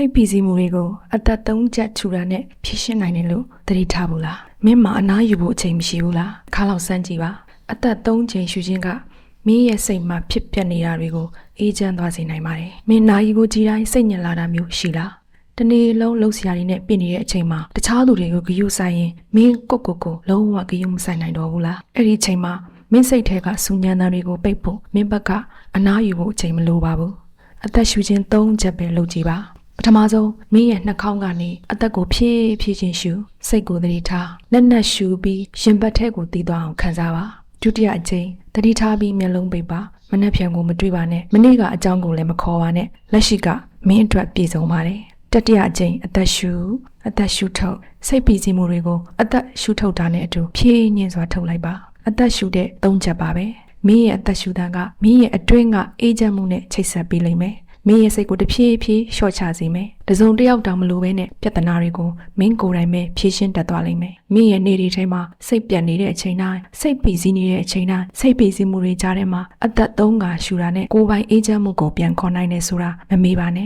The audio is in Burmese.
စိတ်ပီစီမှုတွေကိုအသက်သုံးချက်ထူတာနဲ့ဖြည့်ရှင်းနိုင်တယ်လို့သတိထားဘူးလားမင်းမအနားယူဖို့အချိန်မရှိဘူးလားခါလောက်စမ်းကြည့်ပါအသက်သုံးချိန်ရှူခြင်းကမင်းရဲ့စိတ်မှာဖြစ်ပျက်နေတာတွေကိုအေးချမ်းသွားစေနိုင်ပါတယ်မင်းနာယီကိုကြည်တိုင်းစိတ်ညစ်လာတာမျိုးရှိလားတနေ့လုံးလှုပ်ရှားရည်နဲ့ပြင်နေတဲ့အချိန်မှာတခြားလူတွေကိုဂယုဆိုင်ရင်မင်းကိုယ့်ကိုယ်ကိုလုံးဝဂယုမဆိုင်နိုင်တော့ဘူးလားအဲ့ဒီအချိန်မှာမင်းစိတ်ထဲကစူညံသားတွေကိုပိတ်ဖို့မင်းဘက်ကအနားယူဖို့အချိန်မလိုပါဘူးအသက်ရှူခြင်း၃ချက်ပဲလုပ်ကြည့်ပါ ပထမဆုံးမင်းရဲ့နှာခေါင်းကနေအသက်ကိုဖြည့်ဖြည့်ချင်းရှူစိတ်ကိုသတိထားလက်နက်ရှူပြီးရင်ဘတ်ထဲကိုတီးသွားအောင်ခံစားပါဒုတိယအကြိမ်သတိထားပြီးမျက်လုံးပိတ်ပါမနှက်ဖြံကိုမတွေးပါနဲ့မနေ့ကအကြောင်းကိုလည်းမခေါ်ပါနဲ့လက်ရှိကမင်းအတွက်ပြည်စုံပါတယ်တတိယအကြိမ်အသက်ရှူအသက်ရှူထုတ်စိတ်ပီစီမှုတွေကိုအသက်ရှူထုတ်တာနဲ့အတူဖြည့်ညင်းစွာထုတ်လိုက်ပါအသက်ရှူတဲ့၃ချက်ပါပဲမင်းရဲ့အသက်ရှူတန်းကမင်းရဲ့အတွင်းကအေးချမ်းမှုနဲ့ချိတ်ဆက်ပေးလိမ့်မယ် မင်းရဲ့စိတ်ကိုတဖြည်းဖြည်းလျှော့ချစေမယ်။တစုံတစ်ယောက်တောင်မလိုဘဲနဲ့ပြဿနာတွေကိုမင်းကိုယ်တိုင်ပဲဖြေရှင်းတတ်သွားလိမ့်မယ်။မင်းရဲ့နေ့တွေထဲမှာစိတ်ပြတ်နေတဲ့အချိန်တိုင်းစိတ်ပီစီနေတဲ့အချိန်တိုင်းစိတ်ပီစီမှုတွေကြားထဲမှာအသက်သုံးကရှူတာနဲ့ကိုယ်ပိုင်အေးချမ်းမှုကိုပြန်ခေါ်နိုင်တယ်ဆိုတာမမေ့ပါနဲ့